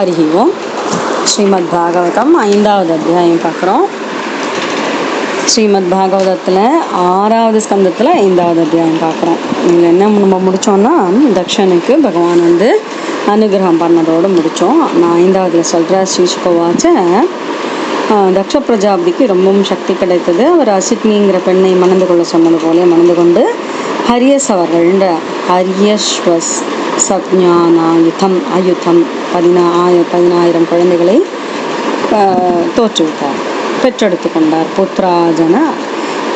ஹரி ஓம் ஸ்ரீமத் பாகவதம் ஐந்தாவது அத்தியாயம் பார்க்குறோம். ஸ்ரீமத் பாகவதத்தில் ஆறாவது ஸ்கந்தத்தில் ஐந்தாவது அத்தியாயம் பார்க்குறோம். இதில் என்ன நம்ம முடித்தோன்னா தக்ஷனுக்கு பகவான் வந்து அனுகிரகம் பண்ணதோடு முடித்தோம் நான் ஐந்தாவதுல சொல்கிற ஸ்ரீசுகவாச்ச தக்ஷ பிரஜாபதிக்கு ரொம்பவும் சக்தி கிடைத்தது. அவர் அசிக்னிங்கிற பெண்ணை மணந்து கொள்ள சொன்னது போலே மணந்து கொண்டு ஹரியஸ் அவர்கள்ன்ற ஹரியஸ்வஸ் சத்ஞானாயுதம் ஆயுதம் பதினா ஆய பதினாயிரம் குழந்தைகளை தோற்றுவித்தார். பெற்றெடுத்து கொண்டார். புத்ராஜன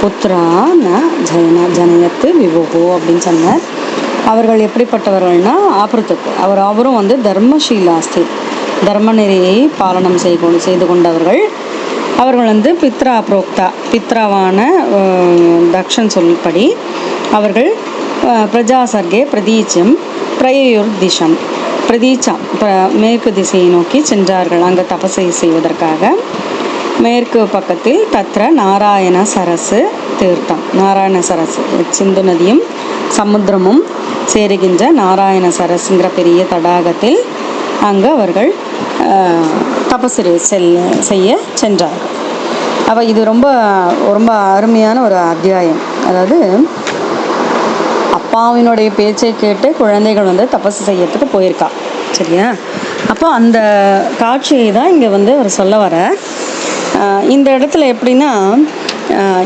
புத்ரா ந ஜன ஜனயத்து விபோகோ அப்படின்னு சொன்னார். அவர்கள் எப்படிப்பட்டவர்கள்னா ஆபிரத்துக்கு அவர் அவரும் வந்து தர்மசீலாஸ்தி தர்ம நெறியை பாலனம் செய்து செய்து கொண்டவர்கள். அவர்கள் வந்து பித்ரா புரோக்தா பித்ராவான தக்ஷன் சொல்படி அவர்கள் பிரஜா பிரஜாசர்கே பிரதீச்சம் பிரயோர் திசம் பிரதீச்சம் மேற்கு திசையை நோக்கி சென்றார்கள். அங்கே தபசை செய்வதற்காக மேற்கு பக்கத்தில் தத்ர நாராயண சரசு தீர்த்தம். நாராயண சரசு சிந்து நதியும் சமுத்திரமும் சேருகின்ற நாராயண சரஸ்ங்கிற பெரிய தடாகத்தில் அங்கு அவர்கள் தபசு செல் செய்ய சென்றார்கள். அப்போ இது ரொம்ப ரொம்ப அருமையான ஒரு அத்தியாயம். அதாவது பாவினுடைய பேச்சை கேட்டு குழந்தைகள் வந்து தபசு செய்யறதுக்கு போயிருக்கா. சரியா? அப்போ அந்த காட்சியை தான் இங்கே வந்து அவர் சொல்ல வர. இந்த இடத்துல எப்படின்னா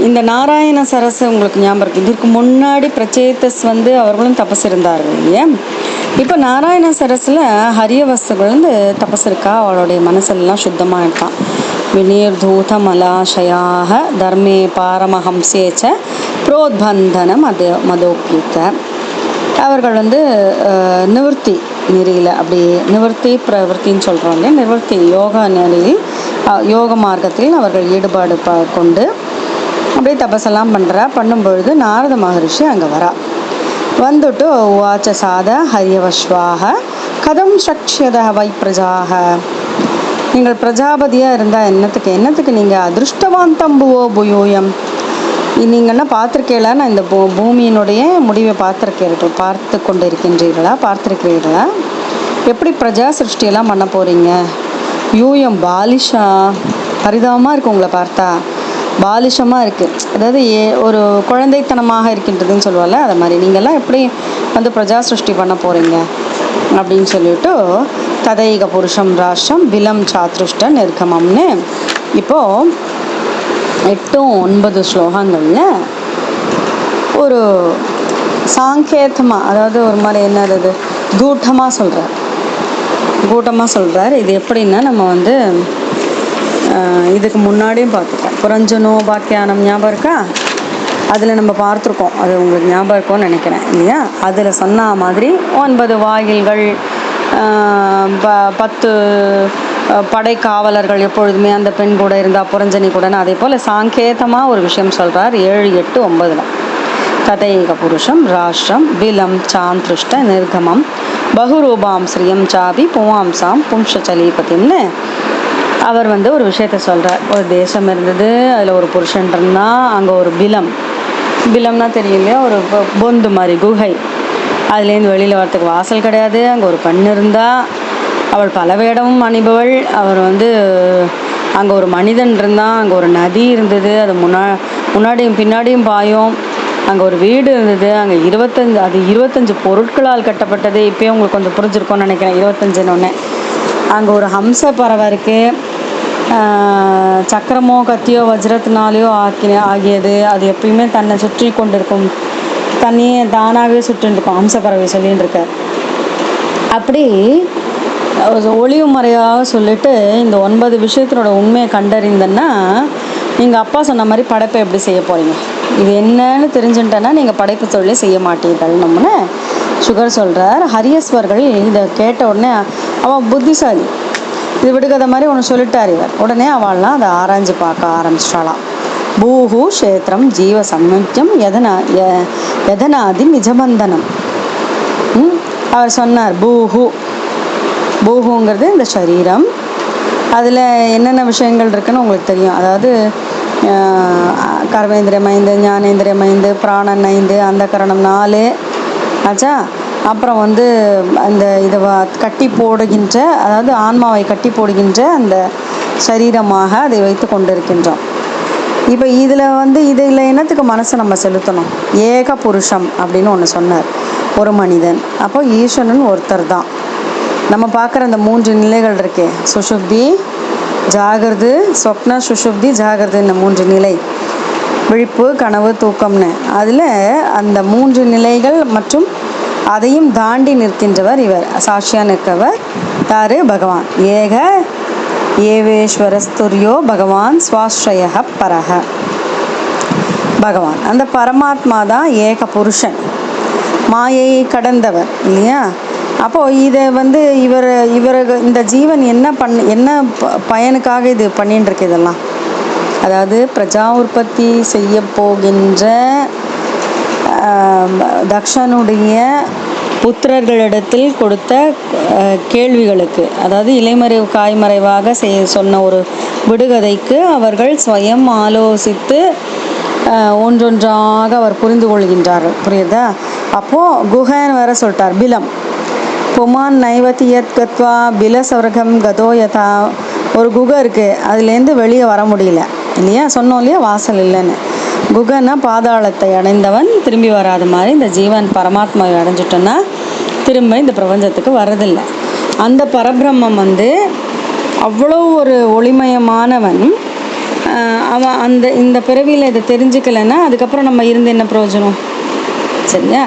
இந்த நாராயண சரஸ் உங்களுக்கு ஞாபகம் இருக்கு. இதற்கு முன்னாடி பிரச்சேதஸ் வந்து அவர்களும் தபஸ் இருந்தார்கள் இல்லையா? இப்போ நாராயண சரஸில் ஹரியவஸ்துகள் வந்து தபஸ் இருக்கா? அவளுடைய மனசெல்லாம் சுத்தமாக இருக்கான் விநீர்தூத மலாஷயாக தர்மே பாரமஹம்சேச்ச புரோத்பந்தன மத மதோக்கியத்த அவர்கள் வந்து நிவர்த்தி நெறியில் அப்படி நிவர்த்தி பிரவர்த்தின்னு சொல்கிறோம் இல்லையா? நிவர்த்தி யோகா நெறியில் யோக மார்க்கத்தில் அவர்கள் ஈடுபாடு ப கொண்டு அப்படியே தபசெல்லாம் பண்ணுறா பண்ணும்பொழுது நாரத மகரிஷி அங்கே வரா. வந்துட்டு உவாச்ச சாத ஹரியவஸ்வாக கதம் சக்ஷியத வை பிரஜாக நீங்கள் பிரஜாபதியாக இருந்தால் என்னத்துக்கு என்னத்துக்கு நீங்கள் அதிருஷ்டவான் தம்புவோ புயூயம்? நீங்கள்லாம் பார்த்துருக்கீங்களா நான் இந்த பூ பூமியினுடைய முடிவை பார்த்துருக்கீர்கள் பார்த்து கொண்டு இருக்கின்றீர்களா பார்த்துருக்கிறீர்களா? எப்படி பிரஜா சிருஷ்டியெல்லாம் பண்ண போகிறீங்க யூயம் பாலிஷா. பரிதாபமாக இருக்கு உங்களை பார்த்தா. பாலிஷமாக இருக்குது அதாவது ஏ ஒரு குழந்தைத்தனமாக இருக்கின்றதுன்னு சொல்லுவாள் அது மாதிரி. நீங்கள்லாம் எப்படி வந்து பிரஜா சிருஷ்டி பண்ண போகிறீங்க அப்படின்னு சொல்லிட்டு ததைக புருஷம் ராஷ்டிரம் விலம் சாத்ருஷ்ட நெருக்கமம்னு. இப்போது எட்டும் ஒன்பது ஸ்லோகங்களில் ஒரு சாங்கேதமாக அதாவது ஒரு மாதிரி என்னது அது கூட்டமாக சொல்கிறார் கூட்டமாக சொல்கிறார் இது எப்படின்னா நம்ம வந்து இதுக்கு முன்னாடியும் பார்த்துட்டோம் புரஞ்சனோ பாக்கியானம் ஞாபகம் இருக்கா? அதில் நம்ம பார்த்துருக்கோம். அது உங்களுக்கு ஞாபகம் இருக்கும்னு நினைக்கிறேன். இல்லையா? அதில் சொன்ன மாதிரி ஒன்பது வாயில்கள் ப- பத்து படை காவலர்கள் எப்பொழுதுமே அந்த பெண் கூட இருந்தால் புரஞ்சனி கூடன்னு அதே போல் சாங்கேதமாக ஒரு விஷயம் சொல்கிறார் ஏழு எட்டு ஒன்பதில். ததைக புருஷம் ராஷ்டிரம் பிலம் சாந்திருஷ்ட நிர்கமம் பகுரூபாம் ஸ்ரீயம் சாபி புவாம்சாம் பும்சச்சலீபதின்னு அவர் வந்து ஒரு விஷயத்த சொல்கிறார் ஒரு தேசம் இருந்தது அதில் ஒரு புருஷன் இருந்தால் அங்கே ஒரு பிலம் பிலம்னா தெரியும் இல்லையா? ஒரு பொ- பொந்து மாதிரி குகை. அதுலேருந்து வெளியில் வரத்துக்கு வாசல் கிடையாது. அங்கே ஒரு பெண் இருந்தா அவள் பல வேடமும் அணிபவள். அவர் வந்து அங்கே ஒரு மனிதன் இருந்தான் அங்கே ஒரு நதி இருந்தது அது முன்னா முன்னாடியும் பின்னாடியும் பாயும். அங்கே ஒரு வீடு இருந்தது அங்கே இருபத்தஞ்சு அது இருபத்தஞ்சு பொருட்களால் கட்டப்பட்டது. இப்போயும் உங்களுக்கு கொஞ்சம் புரிஞ்சிருக்கும்னு நினைக்கிறேன் இருபத்தஞ்சுன்னு ஒன்று அங்கே ஒரு ஹம்ச பறவை இருக்குது சக்கரமோ கத்தியோ வஜ்ரத்தினாலேயோ ஆக்கி ஆகியது. அது எப்பயுமே தன்னை சுற்றி கொண்டிருக்கும். தண்ணியே தானாகவே சுற்றின்னு இருக்கும். ஹம்ச பறவை சொல்லின்னு இருக்க அப்படி ஒளிவு மறையாக சொல்லிட்டு இந்த ஒன்பது விஷயத்தினோட உண்மையை கண்டறிந்தன்னா நீங்கள் அப்பா சொன்ன மாதிரி படைப்பை எப்படி செய்ய போகிறீங்க இது என்னன்னு தெரிஞ்சுட்டேன்னா நீங்கள் படைப்பு தொழிலே செய்ய மாட்டீர்கள் நம்மன்னு சுகர் சொல்கிறார் ஹரியஸ்வர்கள் இதை கேட்ட உடனே அவன் புத்திசாலி. இது விடுகதை மாதிரி ஒன்று சொல்லிட்டார் இவர். உடனே அவள்லாம் அதை ஆராய்ஞ்சு பார்க்க ஆரம்பிச்சிட்டாளாம். பூஹு கஷேத்திரம் ஜீவ சம்யுக்யம் எதனா எ- எதனாதி நிஜபந்தனம் ம்? அவர் சொன்னார் பூஹு பூகோங்கிறது இந்த சரீரம். அதில் என்னென்ன விஷயங்கள் இருக்குன்னு உங்களுக்கு தெரியும். அதாவது ஆஹ், கர்மேந்திரியம் ஐந்து ஞானேந்திரியம் ஐந்து பிராணன் ஐந்து அந்த கரணம் நாலு. ஆச்சா? அப்புறம் வந்து அந்த இதை கட்டி போடுகின்ற அதாவது ஆன்மாவை கட்டி போடுகின்ற அந்த சரீரமாக அதை வைத்து கொண்டிருக்கின்றோம். இப்போ இதில் வந்து இதில் என்னத்துக்கு மனசை நம்ம செலுத்தணும்? ஏக புருஷம் அப்படின்னு ஒன்று சொன்னார். ஒரு மனிதன். அப்போ ஈஸ்வரன் ஒருத்தர் தான். நம்ம பார்க்குற அந்த மூன்று நிலைகள் இருக்கே. சுஷுப்தி ஜாகிரது சொப்ன சுஷுப்தி ஜாகிரது இந்த மூன்று நிலை. விழிப்பு கனவு தூக்கம்னு. அதில் அந்த மூன்று நிலைகள் மற்றும் அதையும் தாண்டி நிற்கின்றவர் இவர். சாட்சியாக நிற்கவர் தாரு பகவான். ஏக ஏவேஸ்வரஸ்துரியோ பகவான் சுவாஸ்ரய பரஹ. பகவான். அந்த பரமாத்மா தான் ஏக புருஷன். மாயையை கடந்தவர் இல்லையா? அப்போது இதை வந்து இவர் இவர் இந்த ஜீவன் என்ன பண்ண என்ன ப- பயனுக்காக இது பண்ணிட்டு இருக்கு இதெல்லாம்? அதாவது பிரஜா உற்பத்தி செய்ய போகின்ற தக்ஷனுடைய புத்திரர்களிடத்தில் கொடுத்த கேள்விகளுக்கு அதாவது இலைமறைவு காய்மறைவாக செய் சொன்ன ஒரு விடுகதைக்கு அவர்கள் ஸ்வயம் ஆலோசித்து ஒன்றொன்றாக அவர் புரிந்து கொள்கின்றார்கள். புரியுதா? அப்போது குஹன் வேற சொல்லிட்டார் பிலம். புமான் நைவத்தியத் கத்வா பிலசவர்கம் கதோ யதா. ஒரு குகை இருக்குது அதுலேருந்து வெளியே வர முடியல. இல்லையா? சொன்னோம் இல்லையா? வாசல் இல்லைன்னு. குகன்னா பாதாளத்தை அடைந்தவன் திரும்பி வராத மாதிரி இந்த ஜீவன் பரமாத்மாவை அடைஞ்சிட்டோன்னா திரும்ப இந்த பிரபஞ்சத்துக்கு வரதில்லை அந்த பரபிரம்மம் வந்து அவ்வளோ ஒரு ஒளிமயமானவன். அவன் அந்த இந்த பிறவியில் இதை தெரிஞ்சுக்கலைன்னா அதுக்கப்புறம் நம்ம இருந்து என்ன பிரயோஜனம்? சரியா?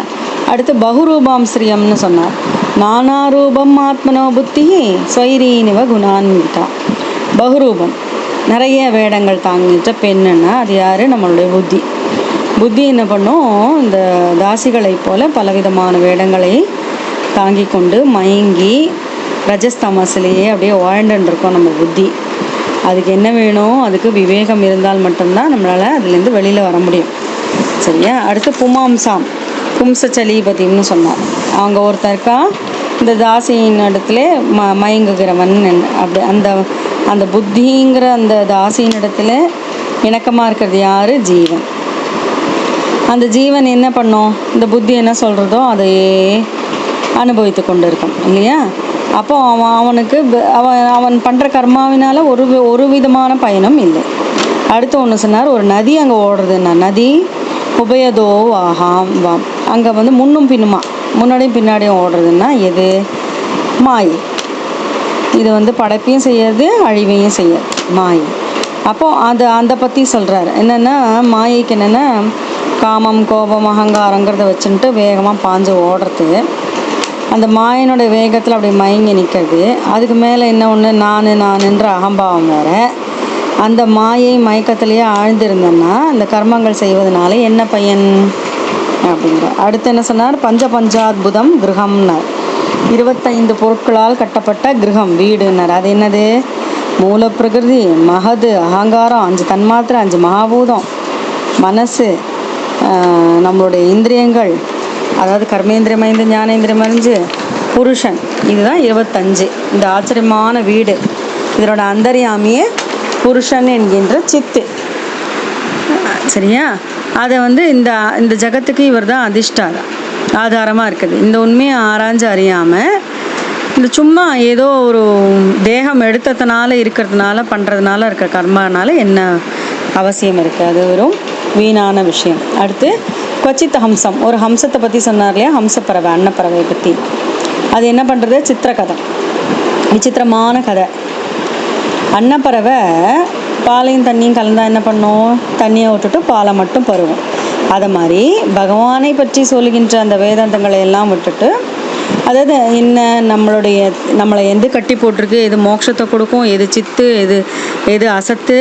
அடுத்து பகுரூபாம் ஸ்ரீயம்னு சொன்னார். நானாரூபம் ஆத்மனோ புத்தி ஸ்வைரீனிவ குணான்விதா பகுரூபம். நிறைய வேடங்கள் தாங்கிட்ட பெண்ணுன்னா அது யார்? நம்மளுடைய புத்தி. புத்தி என்ன பண்ணும்? இந்த தாசிகளைப் போல பலவிதமான வேடங்களை தாங்கி கொண்டு மயங்கி ரஜஸ்தமசிலேயே அப்படியே வாழ்ந்துட்டு இருக்கோம் நம்ம புத்தி. அதுக்கு என்ன வேணும்? அதுக்கு விவேகம் இருந்தால் மட்டும்தான் நம்மளால் அதுலேருந்து வெளியில் வர முடியும். சரியா? அடுத்து புமாம்சாம். பும்சச்சலீபதினு சொன்னார். அவங்க ஒருத்தருக்கா இந்த தாசியின் இடத்துல ம மயங்குகிறவன் அப்படி அந்த அந்த புத்திங்கிற அந்த தாசியின் இடத்துல இணக்கமாக இருக்கிறது யார்? ஜீவன். அந்த ஜீவன் என்ன பண்ணும்? இந்த புத்தி என்ன சொல்கிறதோ அதையே அனுபவித்து கொண்டு இருக்கும் இல்லையா? அப்போ அவன் அவனுக்கு அவன் அவன் பண்ணுற கர்மாவினால ஒரு வி- ஒரு விதமான பயனும் இல்லை. அடுத்து ஒன்று சொன்னார் ஒரு நதி அங்கே ஓடுறதுன்னா நதி உபயதோ வாகாம் வாம். அங்கே வந்து முன்னும் பின்னுமா? முன்னாடியும் பின்னாடியும் ஓடுறதுன்னா எது? மாயை. இது வந்து படைப்பையும் செய்யறது அழிவையும் செய்யாது. மாயை. அப்போது அது அந்த பற்றி சொல்கிறாரு என்னென்னா மாயைக்கு என்னென்னா காமம் கோபம் அகங்காரங்கிறத வச்சுட்டு வேகமாக பாஞ்சு ஓடுறது. அந்த மாயனுடைய வேகத்தில் அப்படி மயங்கி நிற்கிறது அதுக்கு மேலே என்ன ஒன்று நான் நானுன்ற அகம்பாவம் வேற. அந்த மாயை மயக்கத்திலேயே ஆழ்ந்திருந்தேன்னா அந்த கர்மங்கள் செய்வதனால என்ன பையன்? அப்படிங்கிற. அடுத்து என்ன சொன்னார்? பஞ்ச பஞ்சாத்புதம் கிரகம்னார். இருபத்தைந்து பொருட்களால் கட்டப்பட்ட கிரகம் வீடுன்னார். அது என்னது? மூல பிரகிருதி மகது அகங்காரம் அஞ்சு தன்மாத்திரை அஞ்சு மகாபூதம். மனசு நம்மளுடைய இந்திரியங்கள் அதாவது கர்மேந்திரியம் ஐந்து ஞானேந்திரியம் அறிஞ்சு புருஷன். இதுதான் இருபத்தஞ்சு. இந்த ஆச்சரியமான வீடு. இதனோட அந்தரியாமியே புருஷன் என்கின்ற சித்து. சரியா? அதை வந்து இந்த இந்த ஜகத்துக்கு இவர் தான் அதிஷ்டாதா ஆதாரமாக இருக்குது. இந்த உண்மையை ஆராய்ஞ்சு அறியாமல் இந்த சும்மா ஏதோ ஒரு தேகம் எடுத்ததுனால இருக்கிறதுனால பண்ணுறதுனால இருக்க கர்மானால என்ன அவசியம் இருக்குது அது வெறும் வீணான விஷயம். அடுத்து கொச்சித்த ஹம்சம் ஒரு ஹம்சத்தை பற்றி சொன்னார் இல்லையா? ஹம்சப்பறவை அன்னப்பறவை பற்றி அது என்ன பண்ணுறது சித்திரக்கதை. விசித்திரமான கதை. அன்னப்பறவை பாலையும் தண்ணியும் கலந்தா என்ன பண்ணும்? தண்ணியை விட்டுட்டு பாலை மட்டும் பருவோம். அதை மாதிரி பகவானை பற்றி சொல்லுகின்ற அந்த வேதாந்தங்களை எல்லாம் விட்டுட்டு அதாவது என்ன நம்மளுடைய நம்மளை எது கட்டி போட்டிருக்கு எது மோட்சத்தை கொடுக்கும் எது சித்து எது எது அசத்து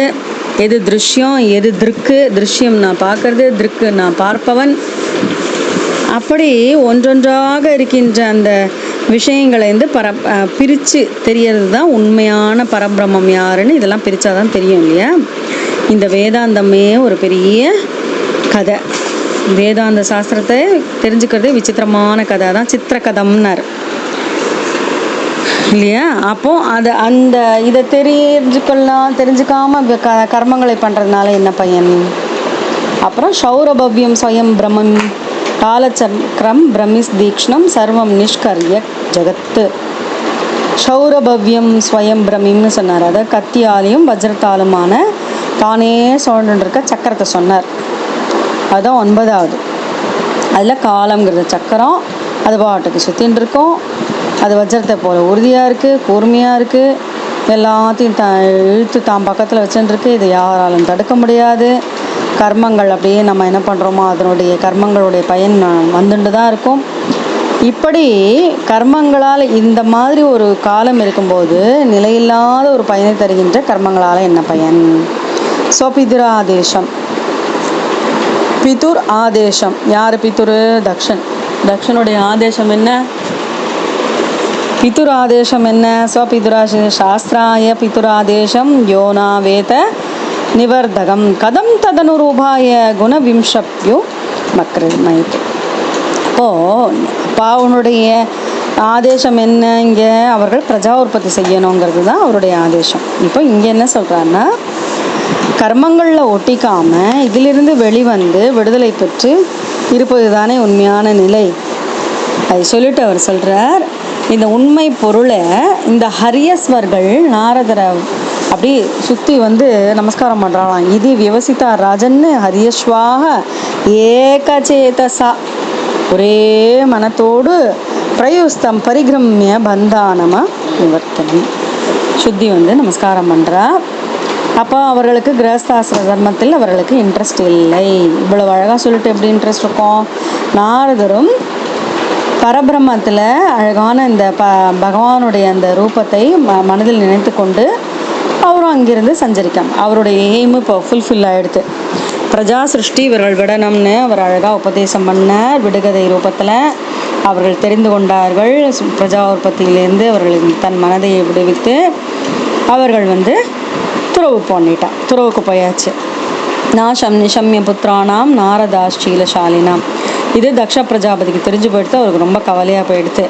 எது திருஷ்யம் எது திருக்கு திருஷ்யம் நான் பார்க்கறது திருக்கு நான் பார்ப்பவன். அப்படி ஒன்றொன்றாக இருக்கின்ற அந்த விஷயங்களை வந்து பர பிரித்து தெரியறது தான் உண்மையான பரபிரமம் யாருன்னு இதெல்லாம் பிரித்தா தான் தெரியும் இல்லையா? இந்த வேதாந்தமே ஒரு பெரிய கதை. வேதாந்த சாஸ்திரத்தை தெரிஞ்சுக்கிறதே விசித்திரமான கதை தான் சித்திரகதம்னார் இல்லையா? அப்போ அது அந்த இதை தெரிஞ்சுக்கலாம் தெரிஞ்சுக்காம க கர்மங்களை பண்ணுறதுனால என்ன பையன்? அப்புறம் சௌரபவ்யம் சுயம் பிரம்மம் காலச்சக்கரம் பிரம்மிஸ் தீக்ஷணம் சர்வம் நிஷ்கரிய ஜகத்து. சௌரபவ்யம் ஸ்வயம் பிரமிம்னு சொன்னார். அதை கத்தியாலையும் வஜ்ரத்தாலுமான தானே சுழண்டு இருக்க சக்கரத்தை சொன்னார். அதுதான் ஒன்பதாவது. அதில் காலம்ங்கிறது சக்கரம். அது பாட்டுக்கு சுற்றின்னு இருக்கோம் அது வஜ்ரத்தை போல் உறுதியாக இருக்குது கூர்மையாக இருக்குது எல்லாத்தையும் த இழுத்து தான் பக்கத்தில் வச்சுட்டுருக்கு இதை யாராலும் தடுக்க முடியாது. கர்மங்கள் அப்படியே நம்ம என்ன பண்ணுறோமோ அதனுடைய கர்மங்களுடைய பயன் வந்துட்டு தான் இருக்கும். இப்படி கர்மங்களால் இந்த மாதிரி ஒரு காலம் இருக்கும்போது நிலையில்லாத ஒரு பயனை தருகின்ற கர்மங்களால் என்ன பயன்? ஸோ பிதுராதேசம் பிதுர் ஆதேசம். யார் பிதுரு? தக்ஷன். தக்ஷனுடைய ஆதேசம் என்ன? பிதுராதேசம் என்ன? ஸ்வபிதுராச சாஸ்திராய பிதுராதேசம் யோனா வேத நிவர்தகம். கதம் ததனுரூபாய குணவிம்சப்யு மக்ரமைத்து இப்போது பாவனுடைய ஆதேசம் என்ன? இங்கே அவர்கள் பிரஜா உற்பத்தி செய்யணுங்கிறது தான் அவருடைய ஆதேசம். இப்போ இங்கே என்ன சொல்கிறாருன்னா கர்மங்களில் ஒட்டிக்காமல் இதிலிருந்து வெளிவந்து விடுதலை பெற்று இருப்பது தானே உண்மையான நிலை. அதை சொல்லிட்டு அவர் சொல்கிறார் இந்த உண்மை பொருளை இந்த ஹரியஸ்வர்கள் நாரதரை அப்படி சுற்றி வந்து நமஸ்காரம் பண்ணுறாளாம் இது விவசிதா ராஜன்னு ஹரியஸ்வாக ஏகச்சேதசா. ஒரே மனத்தோடு பிரயுஸ்தம் பரிகிரமிய பந்தானம நிவர்த்தனம் சுத்தி வந்து நமஸ்காரம் பண்ணுறா அப்போ அவர்களுக்கு கிரகஸ்தாசிர தர்மத்தில் அவர்களுக்கு இன்ட்ரெஸ்ட் இல்லை. இவ்வளவு அழகாக சொல்லிட்டு எப்படி இன்ட்ரெஸ்ட் இருக்கும்? நாரதரும் பரபிரம்மத்தில் அழகான இந்த ப பகவானுடைய அந்த ரூபத்தை ம மனதில் நினைத்து கொண்டு அவரும் அங்கிருந்து சஞ்சரிக்கான் அவருடைய எய்மு இப்போ ஃபுல்ஃபில் ஆகிடுது பிரஜா சிருஷ்டி இவர்கள் விடணும்னு அவர் அழகாக உபதேசம் பண்ணார். விடுகதை ரூபத்தில் அவர்கள் தெரிந்து கொண்டார்கள். பிரஜா உற்பத்தியிலேருந்து அவர்கள் தன் மனதை விடுவித்து அவர்கள் வந்து துறவு பண்ணிட்டான் துறவுக்கு போயாச்சு. நாஷம் நிஷம்ய புத்திரானாம் நாரதாஷ்டீலசாலினாம் இது தக்ஷ பிரஜாபதிக்கு தெரிஞ்சு போயிடுத்து அவருக்கு ரொம்ப கவலையாக போயிடுத்து.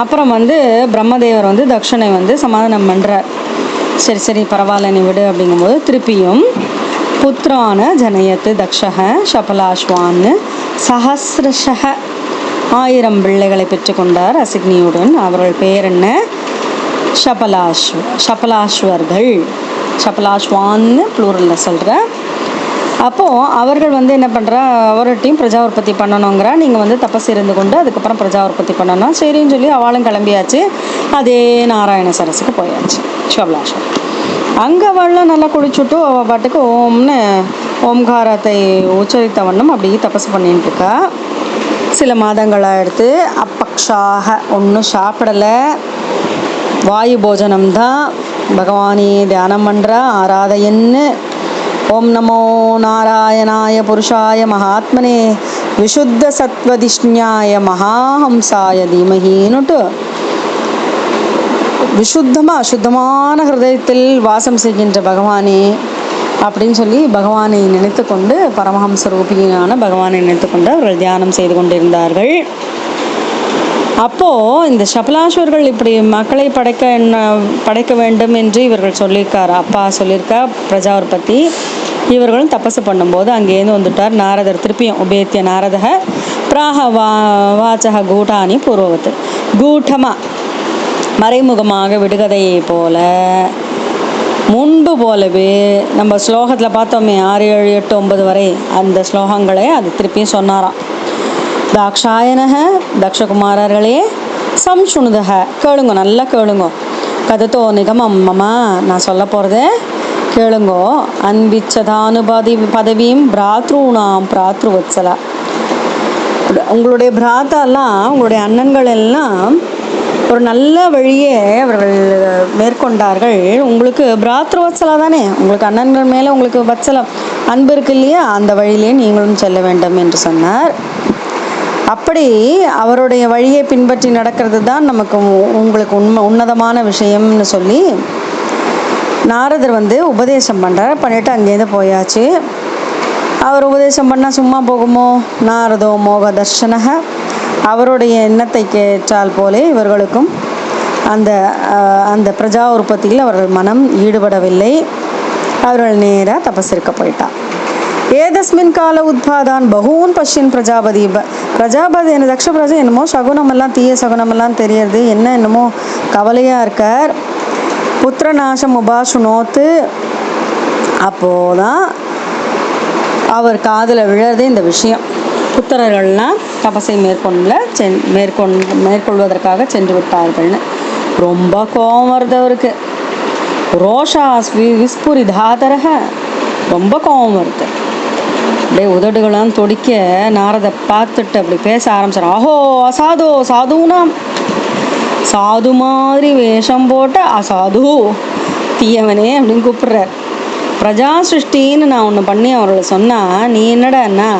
அப்புறம் வந்து பிரம்மதேவர் வந்து தக்ஷனை வந்து சமாதானம் பண்ணுறார் சரி சரி பரவாயில்ல நீ விடு அப்படிங்கும்போது திருப்பியும் புத்திரான ஜனயத்து தக்ஷக ஷபலாஷ்வான்னு சஹசிரஷக ஆயிரம் பிள்ளைகளை பெற்றுக்கொண்டார் அசிக்னியுடன். அவர்கள் பேர் என்ன? ஷபலாஷ் ஷபலாஸ்வர்கள் ஷபலாஷ்வான்னு ப்ளூரலில் சொல்கிறேன் அப்போது அவர்கள் வந்து என்ன பண்ணுறா அவர்கிட்டையும் பிரஜா உற்பத்தி பண்ணணுங்கிறா நீங்கள் வந்து தப்பஸ் இருந்து கொண்டு அதுக்கப்புறம் பிரஜா உற்பத்தி பண்ணணும். சரின்னு சொல்லி அவளும் கிளம்பியாச்சு. அதே நாராயண சரஸுக்கு போயாச்சு. ஷபலாஸ்வரம் அங்கே அவள்லாம் நல்லா குளிச்சுட்டு அவள் பாட்டுக்கு ஓம்னு ஓம்காரத்தை உச்சரித்த வண்ணம் அப்படியே தபஸ் பண்ணிட்டு இருக்கா. சில மாதங்களாக எடுத்து அப்பக்ஷாக ஒன்றும் சாப்பிடலை. வாயு போஜனம் தான் பகவானே தியானம் பண்ணுறா ஆராதையன்னு ஓம் நமோ நாராயணாய புருஷாய மகாத்மனே விசுத்த சத்வதிஷ்ஞாய மகாஹம்சாய தீமகின்னுட்டு விசுத்தமாக அசுத்தமான ஹிருதயத்தில் வாசம் செய்கின்ற பகவானே அப்படின்னு சொல்லி பகவானை நினைத்து கொண்டு பரமஹம்ச ரூபியான பகவானை நினைத்து கொண்டு அவர்கள் தியானம் செய்து கொண்டிருந்தார்கள். அப்போது இந்த சபலாஸ்வர்கள் இப்படி மக்களை படைக்க என்ன படைக்க வேண்டும் என்று இவர்கள் சொல்லியிருக்கார். அப்பா சொல்லியிருக்கா பிரஜாவர் பற்றி இவர்களும் தபசு பண்ணும்போது அங்கேருந்து வந்துட்டார். நாரதர் திருப்பியும் உபேத்திய நாரதக பிராக வா வாச்சக கூட்டானி பூர்வவத்து. கூட்டமாக மறைமுகமாக விடுகதையை போல முன்பு போலவே நம்ம ஸ்லோகத்தில் பார்த்தோமே ஆறு ஏழு எட்டு ஒன்பது வரை அந்த ஸ்லோகங்களை அது திருப்பியும் சொன்னாராம். தாக்ஷாயனக தக்ஷகுமாரர்களே சம்சுணுதக கேளுங்க நல்லா கேளுங்க. கதத்தோ நிகமம் மமா நான் சொல்ல போகிறதே கேளுங்கோ அன்பிச்சதானுபதி பதவியும் பிராத்ருணாம் பிராத்ருவத்சலா உங்களுடைய பிராத்தாலாம் உங்களுடைய அண்ணன்கள் எல்லாம் ஒரு நல்ல வழியே அவர்கள் மேற்கொண்டார்கள் உங்களுக்கு பிராத்ருவத்சலா தானே உங்களுக்கு அண்ணன்கள் மேலே உங்களுக்கு வச்சலம் அன்பு இருக்கு இல்லையா அந்த வழியிலே நீங்களும் செல்ல வேண்டும் என்று சொன்னார் அப்படி அவருடைய வழியை பின்பற்றி நடக்கிறது தான் நமக்கு உ- உங்களுக்கு உண்மை உன்னதமான விஷயம்னு சொல்லி நாரதர் வந்து உபதேசம் பண்ணுறார் பண்ணிட்டு அங்கேருந்து போயாச்சு. அவர் உபதேசம் பண்ணால் சும்மா போகுமோ? நாரதோ மோக தர்ஷனக அவருடைய எண்ணத்தை கேட்டால் போலே இவர்களுக்கும் அந்த அந்த பிரஜா உற்பத்தியில் அவர்கள் மனம் ஈடுபடவில்லை. அவர்கள் நேராக தபஸ் இருக்க ஏதஸ்மின் கால உத்பாதான் பகூன் பஷ்யன் பிரஜாபதி. ப பிரஜாபதி என்ன தக்ஷ பிரஜா என்னமோ சகுனமெல்லாம் தீய சகுனமெல்லாம் தெரியறது. என்ன என்னமோ கவலையாக இருக்கார். புத்திரநாசம் உபாசுனோத்து அப்போதான் அவர் காதில் விழறதே இந்த விஷயம். புத்திரர்கள்லாம் தபசை மேற்கொள்ள சென் மேற்கொண் மேற்கொள்வதற்காக சென்று விட்டார்கள்னு. ரொம்ப கோபம் வருது அவருக்கு. ரோஷா விஸ்புரி தாதரக. ரொம்ப கோபம் வருது. அப்படியே உதடுகளாம் துடிக்க நாரதை பார்த்துட்டு அப்படி பேச ஆரம்பிச்சார். ஆஹோ அசாதோ சாதுனாம். சாது மாதிரி வேஷம் போட்ட அசாது. தீயவனே அப்படின்னு கூப்பிடுறார் பிரஜா சிருஷ்டின்னு நான் ஒன்று பண்ணி அவர்களை சொன்னால் நீ என்னடான்னா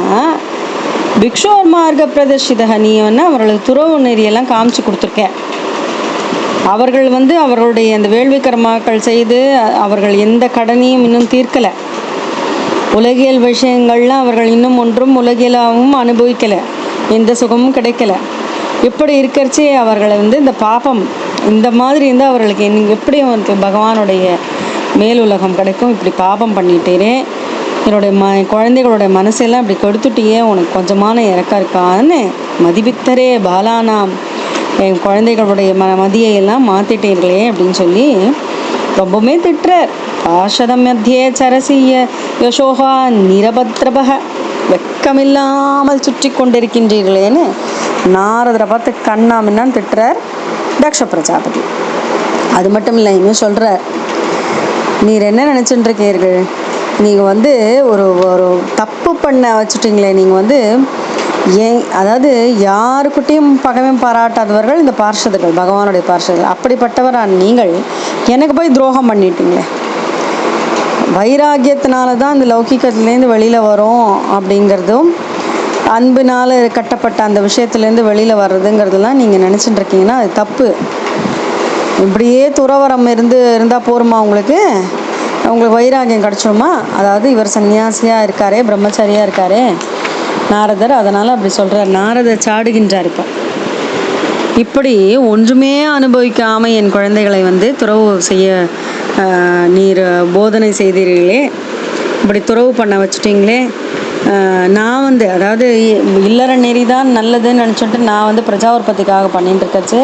பிக்ஷோர் மார்க்க பிரதர்ஷிதக நீ வந்து அவர்களுக்கு துறவு நெறியெல்லாம் காமிச்சு கொடுத்துருக்க? அவர்கள் வந்து அவர்களுடைய அந்த வேள்வி கர்மாக்கள் செய்து அவர்கள் எந்த கடனையும் இன்னும் தீர்க்கலை. உலகியல் விஷயங்கள்லாம் அவர்கள் இன்னும் ஒன்றும் உலகியலாகவும் அனுபவிக்கலை. எந்த சுகமும் கிடைக்கல. இப்படி இருக்கிறச்சே அவர்களை வந்து இந்த பாபம் இந்த மாதிரி இருந்தால் அவர்களுக்கு எப்படி அவனுக்கு பகவானுடைய மேலுலகம் கிடைக்கும். இப்படி பாபம் பண்ணிட்டேனே. என்னுடைய ம குழந்தைகளுடைய மனசெல்லாம் இப்படி கொடுத்துட்டியே உனக்கு கொஞ்சமான இறக்கம் இருக்கான்னு மதிபித்தரே பாலானாம். என் குழந்தைகளுடைய ம மதியை எல்லாம் மாற்றிட்டீர்களே அப்படின்னு சொல்லி ரொம்பவுமே திட்டுறார். பாஷதம் மத்தியே சரசிய யசோகா நிரபத்ரபக. வெக்கமில்லாமல் சுற்றி கொண்டிருக்கின்றீர்களேன்னு நாரதரை பார்த்து கண்ணாமின்னான்னு திட்டுறார் தக்ஷ பிரஜாபதி அது மட்டும் இல்லை இன்னும் சொல்கிறார் நீர் என்ன நினச்சிட்டு இருக்கீர்கள்? நீங்கள் வந்து ஒரு ஒரு தப்பு பண்ண வச்சுட்டீங்களே நீங்கள் வந்து ஏன் அதாவது யாருக்கிட்டையும் பகவன் பாராட்டாதவர்கள் இந்த பார்ஷதர்கள் பகவானுடைய பார்ஷதர்கள். அப்படிப்பட்டவரான நீங்கள்? எனக்கு போய் துரோகம் பண்ணிட்டீங்களே. வைராகியத்தினால தான் இந்த லௌகிக்கத்துலேருந்து வெளியில் வரும் அப்படிங்கிறதும் அன்பினால் கட்டப்பட்ட அந்த விஷயத்துலேருந்து வெளியில் வர்றதுங்கிறதெல்லாம் நீங்கள் நினச்சிட்டு இருக்கீங்கன்னா அது தப்பு. இப்படியே துறவரம் இருந்து இருந்தால் போருமா உங்களுக்கு? உங்களுக்கு வைராகியம் கிடச்சிருமா? அதாவது இவர் சன்னியாசியாக இருக்காரே பிரம்மச்சாரியாக இருக்காரே நாரதர் அதனால் அப்படி சொல்கிறார் நாரதர் சாடுகின்றார் இப்போ. இப்படி ஒன்றுமே அனுபவிக்காமல் என் குழந்தைகளை வந்து துறவு செய்ய நீர் போதனை செய்தீர்களே. இப்படி துறவு பண்ண வச்சுட்டீங்களே நான் வந்து அதாவது இல்லற நெறி தான் நல்லதுன்னு நினச்சிட்டு நான் வந்து பிரஜா உற்பத்திக்காக பண்ணிட்டு இருக்கச்சு.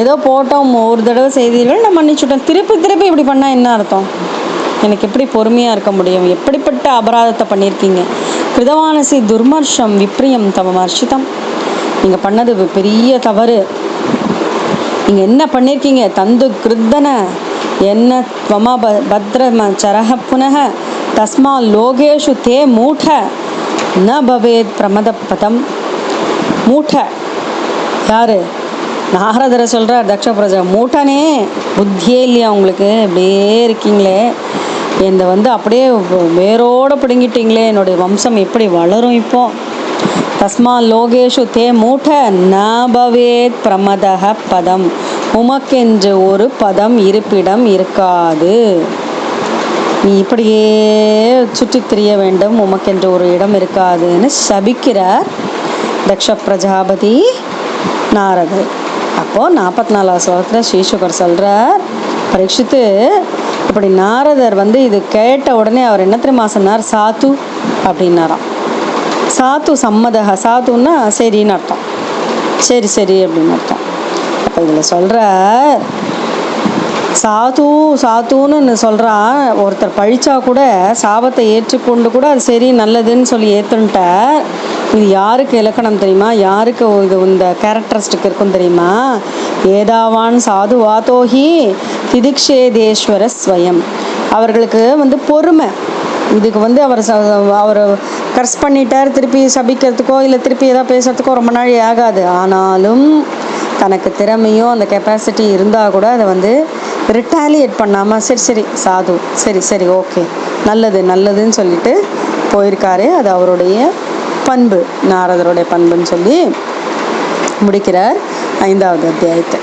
ஏதோ போட்டோம் ஒரு தடவை செய்தீர்கள் நான் மன்னிச்சுட்டேன். திருப்பி திருப்பி இப்படி பண்ணால் என்ன அர்த்தம்? எனக்கு எப்படி பொறுமையாக இருக்க முடியும்? எப்படிப்பட்ட அபராதத்தை பண்ணியிருக்கீங்க? கிருதவானசி துர்மர்ஷம் விப்ரியம் தவமர்ஷிதம் நீங்கள் பண்ணது பெரிய தவறு. நீங்கள் என்ன பண்ணியிருக்கீங்க? தந்து கிருத்தன என்ன துவமா பத்ரம சரக புனக. தஸ்மா லோகேஷு தே மூட ந பவேத் பிரமத பதம் மூட யாரு நாரதரை சொல்கிறார் தக்ஷ பிரஜா மூட்டனே புத்தியே இல்லையா உங்களுக்கு? அப்படியே இருக்கீங்களே. என்னை வந்து அப்படியே வேரோடு பிடுங்கிட்டீங்களே. என்னுடைய வம்சம் எப்படி வளரும் இப்போ? தஸ்மா லோகேஷு தே மூட ந பவேத் பிரமதக பதம். உமக்கென்று ஒரு பதம் இருப்பிடம் இருக்காது. நீ இப்படியே சுற்றித் திரிய வேண்டும். உமக்கென்று ஒரு இடம் இருக்காதுன்னு சபிக்கிறார் தக்ஷ பிரஜாபதி நாரதர். அப்போது நாற்பத்தி நாலாவது ஸ்லோகத்தில் ஸ்ரீசுகர் சொல்கிறார் பரீட்சித்து இப்படி நாரதர் வந்து இது கேட்ட உடனே அவர் என்ன தெரியுமா சொன்னார்? சாத்து அப்படின்னாராம். சாத்து சம்மதக சாத்துன்னா சரின்னு அர்த்தம். சரி சரி அப்படின்னு அர்த்தம். அப்போ இதில் சொல்கிறார் சாது சாத்துன்னு சொல்கிறான் ஒருத்தர் பழிச்சா கூட சாபத்தை ஏற்றுக்கொண்டு கூட அது சரி நல்லதுன்னு சொல்லி ஏற்றுன்ட்டார் இது யாருக்கு இலக்கணம் தெரியுமா? யாருக்கு இது இந்த கேரக்டரிஸ்டிக் இருக்கும் தெரியுமா? ஏதாவான் சாது வாத்தோஹி திதிக்ஷேதேஸ்வர ஸ்வயம். அவர்களுக்கு வந்து பொறுமை. இதுக்கு வந்து அவர் ச- அவர் கர்ஸ் பண்ணிட்டார். திருப்பி சபிக்கிறதுக்கோ இல்லை திருப்பி ஏதாவது பேசுறதுக்கோ ரொம்ப நாள் ஆகாது. ஆனாலும் தனக்கு திறமையும் அந்த கெப்பாசிட்டி இருந்தால் கூட அதை வந்து ரிட்டாலியேட் பண்ணாமல் சரி சரி சாது சரி சரி ஓகே நல்லது நல்லதுன்னு சொல்லிட்டு போயிருக்காரு அது அவருடைய பண்பு நாரதருடைய பண்புன்னு சொல்லி முடிக்கிறார் ஐந்தாவது அத்தியாயத்தை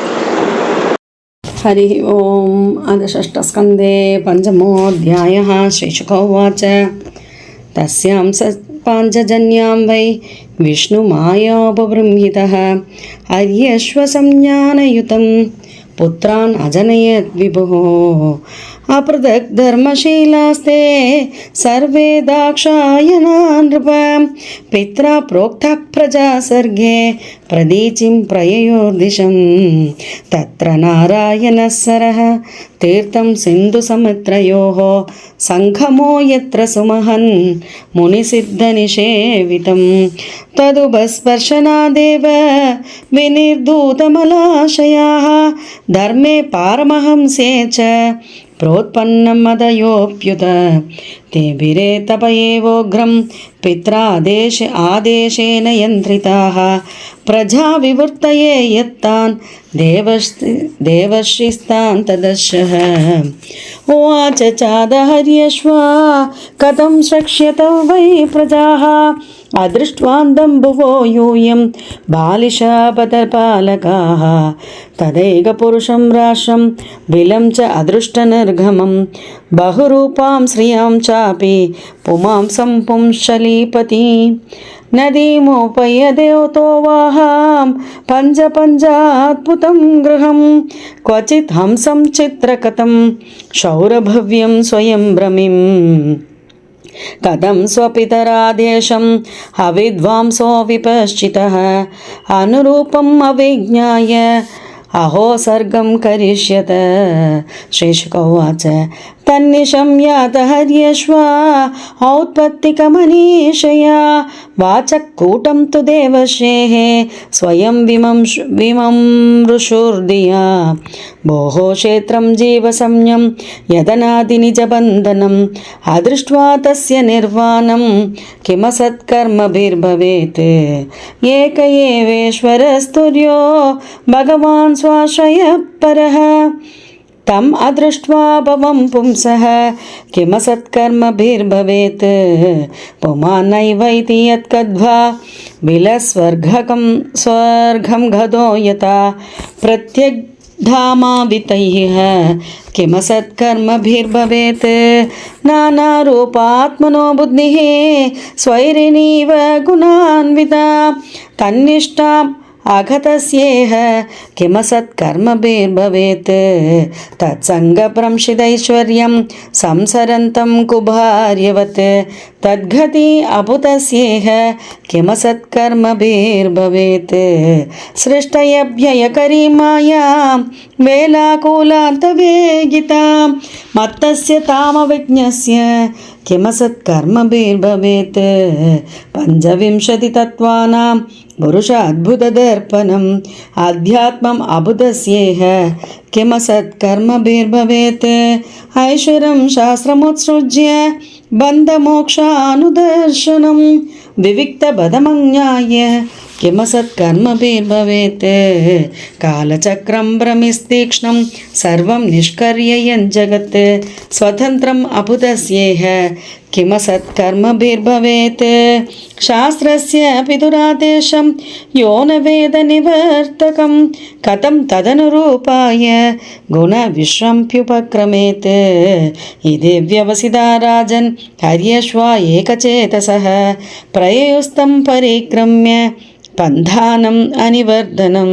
हरि ओम् अथ षष्ठस्कन्धे पञ्चमोऽध्यायः श्रीशुक उवाच तस्यां स पाञ्चजन्यां वै विष्णुमायोपबृंहितः अर्यश्वसंज्ञानयुतं पुत्रान् अजनयत् विभुः अपृथक् धर्मशीलास्ते सर्वे दाक्षायणा नृप। पित्रा प्रोक्तः प्रजासर्गे प्रदीचिं प्रययोर्दिशं तत्र नारायणः सरः तीर्थं सिन्धुसमुद्रयोः सङ्गमो यत्र सुमहन् मुनिसिद्धनिषेवितं तदुपस्पर्शनादेव विनिर्धूतमलाशयाः धर्मे पारमहंसे च ప్రోత్పన్నం మదయోప్యుత తేభిరే తప ఏవోగ్రం పిత్రాదేశ ఆదేశేన యంత్రితాః प्रजाविवृत्तये यत्तान् देवश्रि देवर्षिस्तान् तदर्शः उवाच चादहर्यश्वा कथं स्रक्ष्यत वै प्रजाः अदृष्ट्वान्दं भुवो यूयं बालिशापदपालकाः तदैकपुरुषं राशं बिलं च अदृष्टनिर्गमं बहुरूपां श्रियां चापि पुमांसं पुंशलीपति नदीमुपयदेवतो वाहां पञ्चपञ्चाद्भुतं गृहं क्वचित् हंसं चित्रकथं शौरभव्यं स्वयं भ्रमिम् कथं स्वपितरादेशं अविद्वांसो विपश्चितः अनुरूपम् अविज्ञाय अहो सर्गं करिष्यत। తన్నిశం యాతహర్యశ్వ ఔత్పత్తికమనీషయా వాచకూటం తు దేవశేః స్వయం విమంశ విమమృషుర్దియా భోహో క్షేత్రం జీవసంజ్ఞం యదనాది నిజబంధనం అదృష్ట్వా తస్య నిర్వాణం కిమసత్కర్మభిర్భవేత్ ఏక ఏవేశ్వరస్తుర్యో భగవాన్ స్వాశ్రయ పరః. तम् अदृष्ट्वा भवं पुंसः। किमसत्कर्मभिर्भवेत् पुमान्नैवैति यत्कद्वा। बिलस्वर्घकं स्वर्घं गदो यथा। प्रत्यग्धामावितैः। किमसत्कर्मभिर्भवेत् नानारूपात्मनो बुद्धिः। स्वैरिणीव गुणान्विता। तन्निष्ठाम् అఘతస్యేహ కిమసత్కర్మభిర్భవేత్ తత్సంగప్రంషిదైశ్వర్యం సంసరంతం కుభార్యవత్ తద్గతి అపుతస్యేహ కిమసత్కర్మభిర్భవేత్ సృష్టయభ్యయకరీ మాయా వేలాకూలాంతవేగిత మత్తస్య తామవిజ్ఞస్య किमसत्कर्मभिर्भवेत् पञ्चविंशतितत्त्वानां पुरुष अद्भुतदर्पणम् आध्यात्मम् अबुधस्येह किमसत्कर्मभिर्भवेत् ऐश्वरं शास्त्रमुत्सृज्य बन्धमोक्षानुदर्शनं विविक्तपदमज्ञाय किमसत्कर्मभिर्भवेत्। कालचक्रं भ्रमिस्तीक्ष्णं सर्वं निष्कर्ययन् जगत्। स्वतन्त्रम् अबुधस्येह किमसत्कर्मभिर्भवेत्। शास्त्रस्य पितुरादेशं यो न वेदनिवर्तकं कथं तदनुरूपाय गुणविश्रम्प्युपक्रमेत्। इति व्यवसिता राजन् हर्यश्वा एकचेतसः। प्रययुस्तं परिक्रम्य पन्धानम् अनिवर्धनं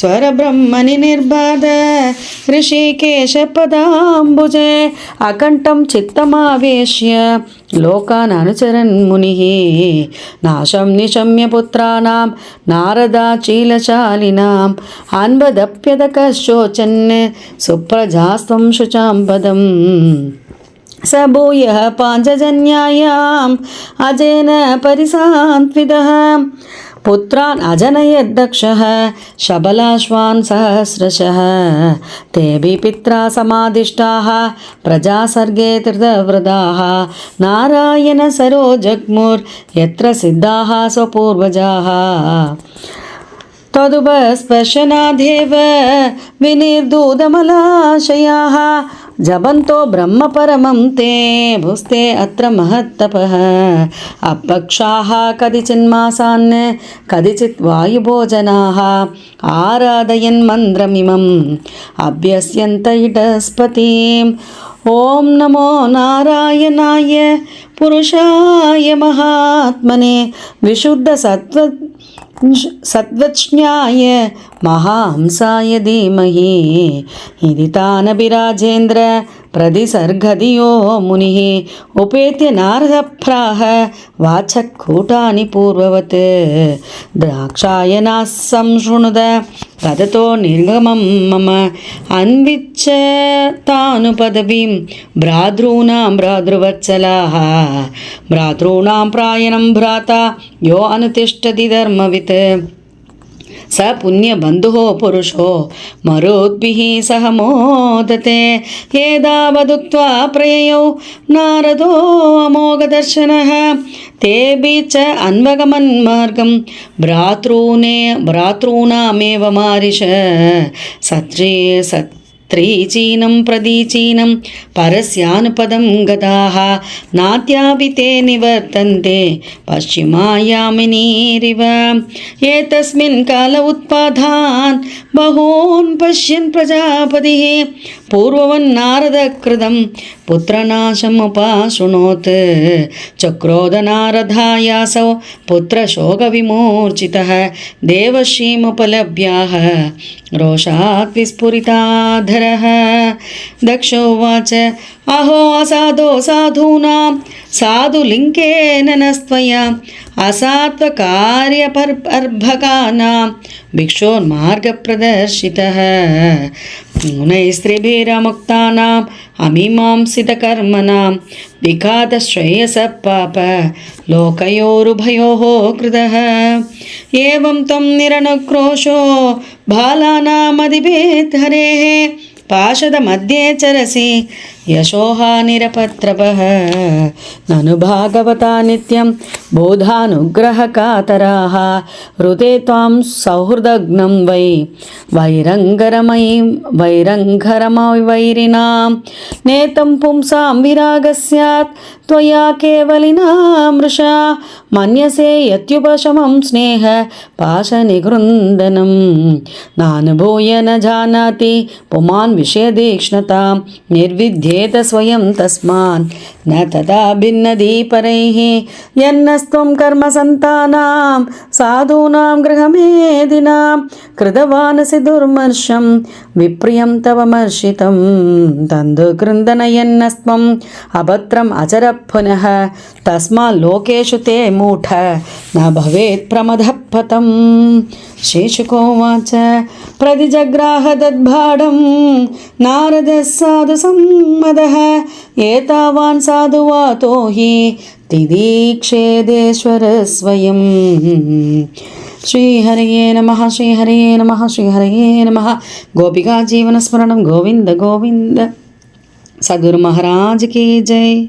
स्वरब्रह्मणि निर्बाध ऋषिकेशपदाम्बुजे अकण्ठं चित्तमावेश्य लोकान् अनुचरन् मुनिः नाशं निशम्य पुत्राणां नारदाचीलशालिनाम् अन्वदप्यदकशोचन् सुप्रजास्त्वं शुचां पदम् स भूयः पाञ्चजन्यायाम् अजेन परिसान्त्वितः पुत्रान् अजनयद्दक्षः शबलाश्वान् सहस्रशः। तेऽपि पित्रा समादिष्टाः प्रजासर्गे धृतव्रताः नारायणसरो जग्मुर्यत्र सिद्धाः स्वपूर्वजाः। तदुपस्पर्शनादेव विनिर्दूतमलाशयाः జపంతో బ్రహ్మపరమం తే భుస్తే అత్ర మహత్తప. అపక్షాహ కదిచిన్మాసాన్ కదిచిత్ వాయుభోజనాహ ఆరాధయన్ మంత్రమిమం అభ్యస్యంత ఇటస్పతిం. ఓం నమో నారాయణాయ పురుషాయ మహాత్మనే. విశుద్ధ సత్వ சத்வஜ்ஞாய மகாம்சாய தீமகி இது தானபிராஜேந்திர प्रतिसर्गधियो मुनिः। उपेत्य नारदप्राह वाचकूटानि पूर्ववत्। द्राक्षायनाः संशृणुद तदतो निर्गमं मम। अन्विच्छ तानुपदवीं भ्रातॄणां भ्रातृवत्सलाः। भ्रातॄणां प्रायणं भ्राता यो अनुतिष्ठति धर्मवित् स पुण्यबन्धुः पुरुषो मरुद्भिः सह मोदते। एतावदुक्त्वा प्रययौ नारदो अमोघदर्शनः। तेऽपि च अन्वगमन्मार्गं भ्रातॄने मारिष। सत्रे सत् త్రీచీనం ప్రదీచీనం పరస్యానుపదం గదాహ నాత్యాభితే निवर्तन्ते पश्चिमायामिनीरिव एतस्मिन् काल ఉత్పాదాన్ बहून् पश्यन् प्रजापतिः पूर्ववन्नारदकृतं पुत्रनाशमुपाशृणोत् चक्रोदनारदायासौ पुत्रशोकविमूर्छितः देवश्रीमुपलभ्याः रोषात् विस्फुरिताधरः दक्षोवाच अहो असाधो साधूनां साधुलिङ्गेन नस्त्वया। असात्वकार्यपर्भकानां भिक्षोर्मार्गप्रदर्शितः मुनैस्त्रिभिरमुक्तानाम् अमीमांसितकर्मणां विघातश्रेयसपाप लोकयोरुभयोः कृतः एवं तं निरनुक्रोशो बालानामधिभेत् हरेः पाशदमध्ये चरसि यशोहानिरपत्रपः ननु भागवता नित्यं बोधानुग्रहकातराः हृदे त्वां सौहृदग्नं वै वैरङ्गरमयीं वैरङ्गरमवैरिणां नेतं पुंसां विरागः स्यात् त्वया केवलिना मृषा मन्यसे यत्युपशमं स्नेह पाशनिगृन्दनं नानुभूय न जानाति पुमान् विषयदीक्ष्णतां వేద స్వయం తస్మాన్ न तदा भिन्नदी परैः यन्नस्त्वं कर्मसन्तानां साधूनां गृहमेदिनां, कृतवानसि दुर्मर्षं, विप्रियं तव मर्षितं तन्दुकृन्दनयन्नस्त्वम् अभद्रम् अचर पुनः तस्माल्लोकेषु ते मूढ, न भवेत् प्रमदः पतं श्रीशुकोवाच प्रतिजग्राह तद्भाडं नारदः साधुसम्मदः, एतावान् साधुवातो हि तिदीक्षेदेश्वर स्वयं श्रीहरये नमः श्रीहरये नमः श्रीहरये नमः गोपिका जीवनस्मरणं गोविन्द गोविन्द सद्गुरु महाराज की जय